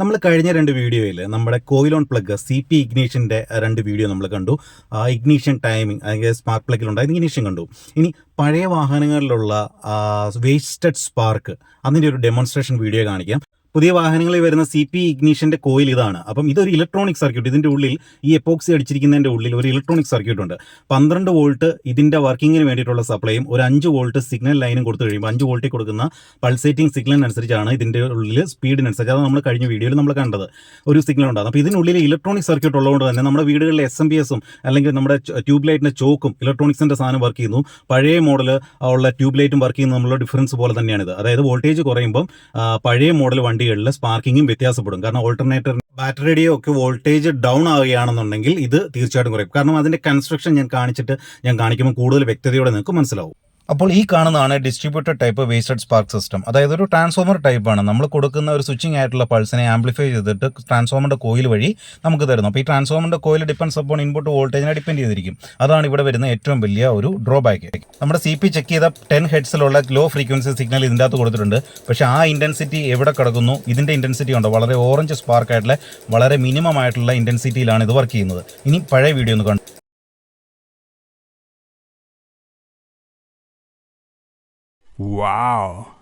നമ്മൾ കഴിഞ്ഞ രണ്ട് വീഡിയോയിൽ നമ്മുടെ coil on plug C P ഇഗ്നീഷന്റെ രണ്ട് വീഡിയോ നമ്മൾ കണ്ടു. ആ ഇഗ്നീഷൻ ടൈമിംഗ് അല്ലെങ്കിൽ സ്പാർക്ക് പ്ലഗിലുണ്ടായ ഇഗ്നീഷൻ കണ്ടു. ഇനി പഴയ വാഹനങ്ങളിലുള്ള വേസ്റ്റഡ് സ്പാർക്ക് അതിന്റെ ഒരു ഡെമോൺസ്ട്രേഷൻ വീഡിയോ കാണിക്കാം. പുതിയ വാഹനങ്ങളിൽ വരുന്ന സി പി ഇഗ്നീഷന്റെ കോയിൽ ഇതാണ്. അപ്പം ഇതൊരു ഇലക്ട്രോണിക് സർക്യൂട്ട് ഇതിന്റെ ഉള്ളിൽ ഈ എപ്പോക്സി അടിച്ചിരിക്കുന്നതിന്റെ ഉള്ളിൽ ഒരു ഇലക്ട്രോണിക് സർക്യൂട്ട് ഉണ്ട്. പന്ത്രണ്ട് വോൾട്ട് ഇതിന്റെ വർക്കിങ്ങിന് വേണ്ടിയിട്ടുള്ള സപ്ലൈയും ഒരു അഞ്ച് വോൾട്ട് സിഗ്നൽ ലൈനും കൊടുത്തു കഴിയുമ്പോൾ അഞ്ച് വോൾട്ടിൽ കൊടുക്കുന്ന പൾസേറ്റിംഗ് സിഗ്നലിനനുസരിച്ചാണ് ഇതിന്റെ ഉള്ളിൽ സ്പീഡിനനുസരിച്ച് അത് നമ്മൾ കഴിഞ്ഞ വീഡിയോയിൽ നമ്മൾ കണ്ടത്. ഒരു സിഗ്നൽ ഉണ്ടാകും അപ്പോൾ ഇതിനുള്ളിൽ ഇലക്ട്രോണിക് സർക്യൂട്ട് ഉള്ളതുകൊണ്ട് തന്നെ നമ്മുടെ വീടുകളിലെ എസ് എം ബി എസും അല്ലെങ്കിൽ നമ്മുടെ ട്യൂബ് ലൈറ്റിന്റെ ചോക്കും ഇലക്ട്രോണിക്സിന്റെ സാധനം വർക്ക് ചെയ്യുന്നു. പഴയ മോഡൽ ഉള്ള ട്യൂബ് ലൈറ്റും വർക്ക് ചെയ്യുന്ന നമ്മളുടെ ഡിഫറൻസ് പോലെ തന്നെയാണിത്. അതായത് വോൾട്ടേജ് കുറയുമ്പം പഴയ മോഡൽ വണ്ടികളിൽ സ്പാർക്കിങ്ങും വ്യത്യാസപ്പെടും. കാരണം ഓൾട്ടർനേറ്റർ ബാറ്ററിയുടെയോ ഒക്കെ വോൾട്ടേജ് ഡൗൺ ആവുകയാണെന്നുണ്ടെങ്കിൽ ഇത് തീർച്ചയായിട്ടും കുറയും. കാരണം അതിന്റെ കൺസ്ട്രക്ഷൻ ഞാൻ കാണിച്ചിട്ട് ഞാൻ കാണിക്കുമ്പോൾ കൂടുതൽ വ്യക്തതയോടെ നിങ്ങൾക്ക് മനസ്സിലാവും. അപ്പോൾ ഈ കാണുന്നതാണ് distributed type wasted spark system അതായത് ഒരു ട്രാൻസ്ഫോമർ ടൈപ്പാണ് നമ്മൾ കൊടുക്കുന്ന ഒരു സ്വിച്ചിങ് ആയിട്ടുള്ള പൾസിനെ ആംപ്ലിഫൈ ചെയ്തിട്ട് ട്രാൻസ്ഫോമറിന്റെ കോയിൽ വഴി നമുക്ക് തരുന്നു. അപ്പോൾ ഈ ട്രാൻസ്ഫോമറിന്റെ കോയിൽ ഡിപ്പെൻസ് അപ്പോൾ ഇൻപുട്ട് വോൾട്ടേജിനെ ഡിപ്പെൻഡ് ചെയ്തിരിക്കും. അതാണ് ഇവിടെ വരുന്ന ഏറ്റവും വലിയ ഒരു ഡ്രോബാക്ക് നമ്മുടെ സി പി ചെക്ക് ചെയ്ത ടെൻ ഹെഡ്സിലുള്ള ലോ ഫ്രീക്വൻസി സിഗ്നൽ ഇതിന്റെ അകത്ത് കൊടുത്തിട്ടുണ്ട്. പക്ഷേ ആ ഇന്റൻസിറ്റി എവിടെ കിടക്കുന്നു? ഇതിന്റെ ഇന്റൻസിറ്റി ഉണ്ടോ? വളരെ ഓറഞ്ച് സ്പാർക്ക് ആയിട്ടുള്ള വളരെ മിനിമം ആയിട്ടുള്ള ഇന്റൻസിറ്റിയിലാണ് ഇത് വർക്ക് ചെയ്യുന്നത്. ഇനി പഴയ വീഡിയോ ഒന്ന് കണ്ടു. Wow.